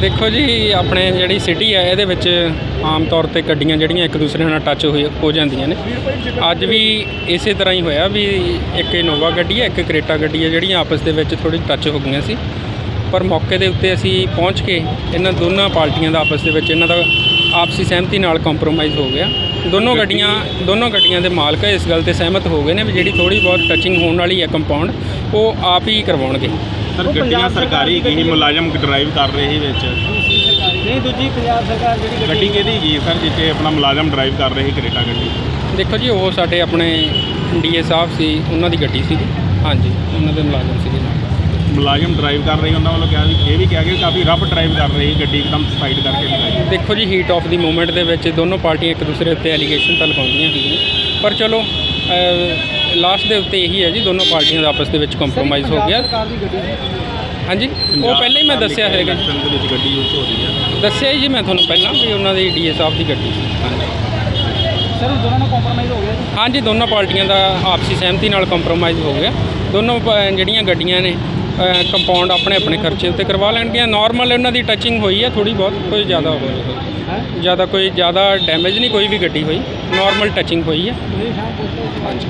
ਦੇਖੋ ਜੀ, ਆਪਣੇ ਜਿਹੜੀ ਸਿਟੀ ਹੈ ਇਹਦੇ ਵਿੱਚ ਆਮ ਤੌਰ ਤੇ ਗੱਡੀਆਂ ਜਿਹੜੀਆਂ ਇੱਕ ਦੂਸਰੇ ਨਾਲ ਟੱਚ ਹੋਈ, ਹੋ ਜਾਂਦੀਆਂ ਨੇ। ਅੱਜ ਵੀ ਇਸੇ ਤਰ੍ਹਾਂ ਹੀ ਹੋਇਆ ਵੀ ਇੱਕ ਇਨੋਵਾ ਗੱਡੀ ਹੈ ਇੱਕ ਕ੍ਰੇਟਾ ਗੱਡੀ ਹੈ ਜਿਹੜੀਆਂ ਆਪਸ ਦੇ ਵਿੱਚ ਥੋੜੀ ਟੱਚ ਹੋ ਗਈਆਂ ਸੀ। ਪਰ ਮੌਕੇ ਦੇ ਉੱਤੇ ਅਸੀਂ ਪਹੁੰਚ ਕੇ ਇਹਨਾਂ ਦੋਨਾਂ ਪਾਰਟੀਆਂ ਦਾ ਆਪਸ ਦੇ ਵਿੱਚ ਇਹਨਾਂ ਦਾ ਆਪਸੀ ਸਹਿਮਤੀ ਨਾਲ ਕੰਪਰੋਮਾਈਜ਼ ਹੋ ਗਿਆ। ਦੋਨੋਂ ਗੱਡੀਆਂ ਦੋਨੋਂ ਗੱਡੀਆਂ ਦੇ ਮਾਲਕ ਇਸ ਗੱਲ ਤੇ ਸਹਿਮਤ ਹੋ ਗਏ ਨੇ ਵੀ ਜਿਹੜੀ ਥੋੜੀ ਬਹੁਤ ਟੱਚਿੰਗ ਹੋਣ ਵਾਲੀ ਹੈ ਕੰਪਾਊਂਡ ਉਹ ਆਪ ਹੀ ਕਰਵਾਉਣਗੇ। ਸਰ ਗੱਡੀਆਂ ਸਰਕਾਰੀ ਕੀ ਮੁਲਾਜ਼ਮ ਡਰਾਈਵ ਕਰ ਰਹੇ ਸੀ ਵਿੱਚ? ਨਹੀਂ ਦੂਜੀ ਪੰਜਾਬ ਸਰਕਾਰ ਜਿਹੜੀ ਗੱਡੀ ਕਿਹਦੀ ਗਈ ਸਰ ਜਿੱਥੇ ਆਪਣਾ ਮੁਲਾਜ਼ਮ ਡਰਾਈਵ ਕਰ ਰਹੇ ਸੀ ਕਰੇਟਾ ਗੱਡੀ? ਦੇਖੋ ਜੀ ਉਹ ਸਾਡੇ ਆਪਣੇ ਡੀਏ ਸਾਹਿਬ ਸੀ ਉਹਨਾਂ ਦੀ ਗੱਡੀ ਸੀਗੀ। ਹਾਂਜੀ ਉਹਨਾਂ ਦੇ ਮੁਲਾਜ਼ਮ ਸੀਗੇ। ਮੁਲਾਜ਼ਮ ਡਰਾਈਵ ਕਰ ਰਹੇ ਉਹਨਾਂ ਵੱਲੋਂ ਕਿਹਾ ਵੀ ਇਹ ਵੀ ਕਿਹਾ ਕਿ ਕਾਫੀ ਰਫ ਡਰਾਈਵ ਕਰ ਰਹੀ ਸੀ ਗੱਡੀ ਇੱਕਦਮ ਸਪਾਈਡ ਕਰਕੇ ਲਗਾਈ। ਦੇਖੋ ਜੀ ਹੀਟ ਆਫ ਦੀ ਮੂਵਮੈਂਟ ਦੇ ਵਿੱਚ ਦੋਨੋਂ ਪਾਰਟੀਆਂ ਇੱਕ ਦੂਸਰੇ ਉੱਤੇ ਐਲੀਗੇਸ਼ਨ ਤਾਂ ਲਗਾਉਂਦੀਆਂ ਸੀਗੀਆਂ ਪਰ ਚਲੋ ਲਾਸਟ ਦੇ ਉੱਤੇ ਇਹੀ ਹੈ ਜੀ ਦੋਨੋਂ ਪਾਰਟੀਆਂ ਦਾ ਆਪਸ ਦੇ ਵਿੱਚ ਕੰਪਰੋਮਾਈਜ਼ ਹੋ ਗਿਆ। ਹਾਂਜੀ ਉਹ ਪਹਿਲਾਂ ਹੀ ਮੈਂ ਦੱਸਿਆ ਹੈਗਾ। ਦੇ ਵਿੱਚ ਗੱਡੀ ਯੂਜ਼ ਹੋ ਰਹੀ ਹੈ। ਦੱਸਿਆ ਹੀ ਜੀ ਮੈਂ ਤੁਹਾਨੂੰ ਪਹਿਲਾਂ ਵੀ ਉਹਨਾਂ ਦੀ ਡੀਏ ਸਾਹਿਬ ਦੀ ਗੱਡੀ ਸੀ। ਹਾਂਜੀ ਸਰ ਦੋਨਾਂ ਨੂੰ ਕੰਪਰਮਾਈਜ਼ ਹੋ ਗਿਆ ਜੀ? ਹਾਂਜੀ ਦੋਨੋਂ ਪਾਰਟੀਆਂ ਦਾ ਆਪਸੀ ਸਹਿਮਤੀ ਨਾਲ ਕੰਪਰੋਮਾਈਜ਼ ਹੋ ਗਿਆ। ਦੋਨੋਂ ਜਿਹੜੀਆਂ ਗੱਡੀਆਂ ਨੇ ਕੰਪਾਊਂਡ ਆਪਣੇ ਆਪਣੇ ਖਰਚੇ ਉੱਤੇ ਕਰਵਾ ਲੈਣਗੀਆਂ। ਨਾਰਮਲ ਉਹਨਾਂ ਦੀ ਟੱਚਿੰਗ ਹੋਈ ਹੈ ਥੋੜੀ ਬਹੁਤ ਕੋਈ ਜ਼ਿਆਦਾ ਹੋਈ ਹੈ? ਜ਼ਿਆਦਾ ਕੋਈ ਜ਼ਿਆਦਾ ਡੈਮੇਜ ਨਹੀਂ ਕੋਈ ਵੀ ਗੱਡੀ ਹੋਈ। ਨਾਰਮਲ ਟੱਚਿੰਗ ਹੋਈ ਹੈ। ਹਾਂਜੀ।